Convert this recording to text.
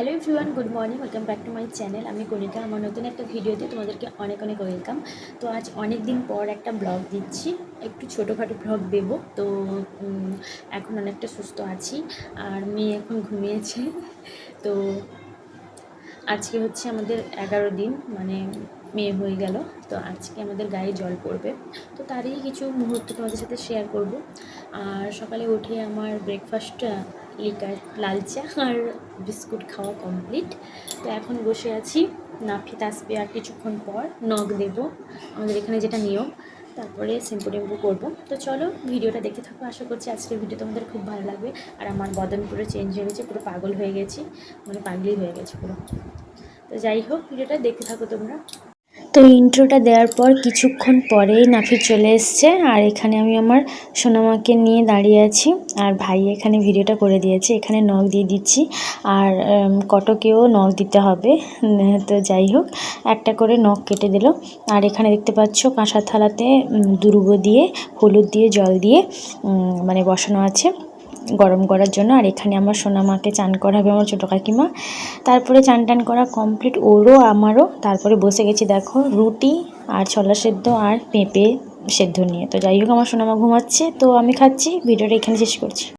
Hello everyone good morning welcome back to my channel আমি কণিকা, আমার নতুন একটা ভিডিওতে তোমাদেরকে অনেক অনেক ওয়েলকাম তো আজ অনেক দিন পর একটা ব্লগ দিচ্ছি। একটু ছোটোখাটো ব্লগ দেবো। তো এখন অনেকটা সুস্থ আছি আর মেয়ে এখন ঘুমিয়েছে। তো, আজকে হচ্ছে আমাদের এগারো দিন মানে মেয়ে হয়ে গেল। তো আজকে আমাদের গায়ে জল পড়বে। তো তারই কিছু মুহূর্ত তোমাদের সাথে শেয়ার করব। আর সকালে উঠে আমার ব্রেকফাস্ট লিকার লাল চা আর বিস্কুট খাওয়া কমপ্লিট তো এখন বসে আছি নাফিত আসবে আর কিছুক্ষণ পর নখ দেব, আমাদের এখানে যেটা নিয়ম, তারপরে শ্যাম্পু টেম্পু করব তো চলো ভিডিওটা দেখে থাকো, আশা করছি আজকের ভিডিও তোমাদের খুব ভালো লাগবে। আর আমার বদন পুরো চেঞ্জ হয়ে গেছে, পুরো পাগল হয়ে গেছি মানে পাগলি হয়ে গেছে পুরো। তো যাই হোক, ভিডিওটা দেখতে থাকো তোমরা। তো ইন্ট্রোটা দেওয়ার পর কিছুক্ষণ পরেই নাফি চলে এসছে। আর এখানে আমি আমার সোনামাকে নিয়ে দাঁড়িয়ে আছি। আর ভাই এখানে ভিডিওটা করে দিয়েছে। এখানে নখ দিয়ে দিচ্ছি। আর কটকেও নখ দিতে হবে। তো যাই হোক, একটা করে নখ কেটে দিল। আর এখানে দেখতে পাচ্ছ কাঁসার থালাতে দুর্গ দিয়ে, হলুদ দিয়ে, জল দিয়ে মানে বসানো আছে। গরম করার জন্য। আর এখানে আমার সোনামাকে চান করাবে আমার ছোটো কাকিমা। তারপরে চান টান করা কমপ্লিট ওরও আমারও। তারপরে বসে গেছি দেখো, রুটি আর ছোলা সেদ্ধ আর পেঁপে সেদ্ধ নিয়ে। তো যাই হোক, আমার সোনামা ঘুমাচ্ছে, তো আমি খাচ্ছি, ভিডিওটা এখানে শেষ করছি।